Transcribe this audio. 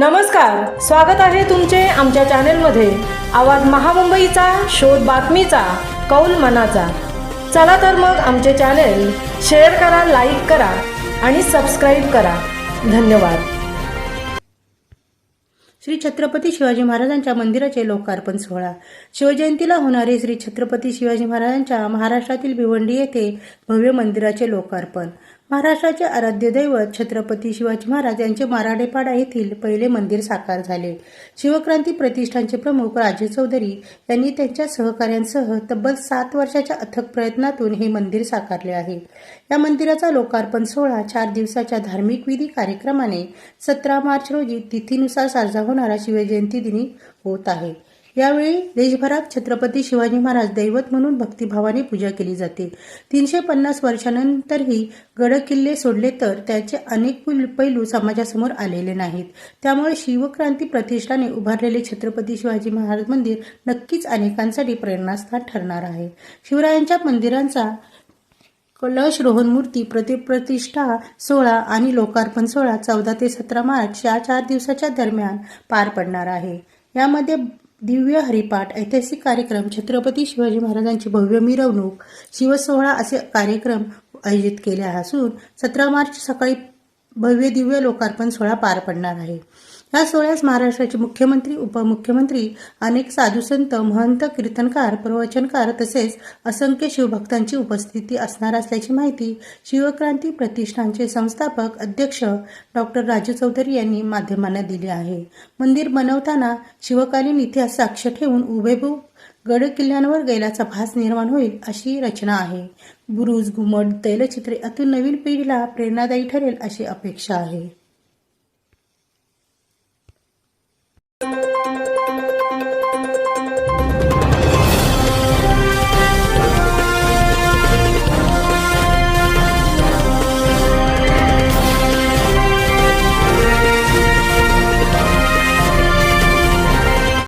नमस्कार स्वागत आहे तुमचे आमच्या चॅनेलमध्ये. आवाज महामुंबईचा शोध बातमीचा कौल मनाचा. चला तर मग आमचे चॅनेल शेअर करा लाईक करा आणि सबस्क्राईब करा. धन्यवाद. श्री छत्रपती शिवाजी महाराजांच्या मंदिराचे लोकार्पण सोहळा. शिवजयंतीला होणारे श्री छत्रपती शिवाजी महाराजांच्या महाराष्ट्रातील भिवंडी येथे भव्य मंदिराचे लोकार्पण. महाराष्ट्राचे आराध्य दैवत छत्रपती शिवाजी महाराज यांचे माराडेपाडा येथील पहिले मंदिर साकार झाले. शिवक्रांती प्रतिष्ठानचे प्रमुख राजे चौधरी यांनी त्यांच्या सहकाऱ्यांसह तब्बल सात वर्षाच्या अथक प्रयत्नातून हे मंदिर साकारले आहे. या मंदिराचा लोकार्पण सोहळा चार दिवसाच्या धार्मिक विधी कार्यक्रमाने सतरा मार्च रोजी तिथीनुसार साजरा होणारा शिवजयंती दिनी होत आहे. यावेळी देशभरात छत्रपती शिवाजी महाराज दैवत म्हणून भक्तिभावाने पूजा केली जाते. तीनशे पन्नास वर्षानंतरही गड किल्ले सोडले तर त्याचे अनेक पुल- पैलू समाजासमोर आलेले नाहीत. त्यामुळे शिवक्रांती प्रतिष्ठाने उभारलेले छत्रपती शिवाजी महाराज मंदिर नक्कीच अनेकांसाठी प्रेरणास्थान ठरणार आहे. शिवरायांच्या मंदिरांचा कलश रोहन मूर्ती प्रतिप्रतिष्ठा सोहळा आणि लोकार्पण सोहळा चौदा ते सतरा मार्च या चार दिवसाच्या दरम्यान पार पडणार आहे. यामध्ये दिव्य हरिपाठ ऐतिहासिक कार्यक्रम छत्रपती शिवाजी महाराजांची भव्य मिरवणूक शिवसोहळा असे कार्यक्रम आयोजित केले असून सतरा मार्च सकाळी भव्य दिव्य लोकार्पण सोहळा पार पडणार आहे. या सोहळ्यास महाराष्ट्राचे मुख्यमंत्री उपमुख्यमंत्री अनेक साधुसंत महंत कीर्तनकार प्रवचनकार तसेच असंख्य शिवभक्तांची उपस्थिती असणार असल्याची माहिती शिवक्रांती प्रतिष्ठानचे संस्थापक अध्यक्ष डॉक्टर राजू चौधरी यांनी माध्यमांना दिली आहे. मंदिर बनवताना शिवकालीन इतिहास साक्ष ठेवून उभेभू गड किल्ल्यांवर गैलाचा भास निर्माण होईल अशी रचना आहे. बुरुज घुमट तैलचित्रे अतून नवीन पिढीला प्रेरणादायी ठरेल अशी अपेक्षा आहे.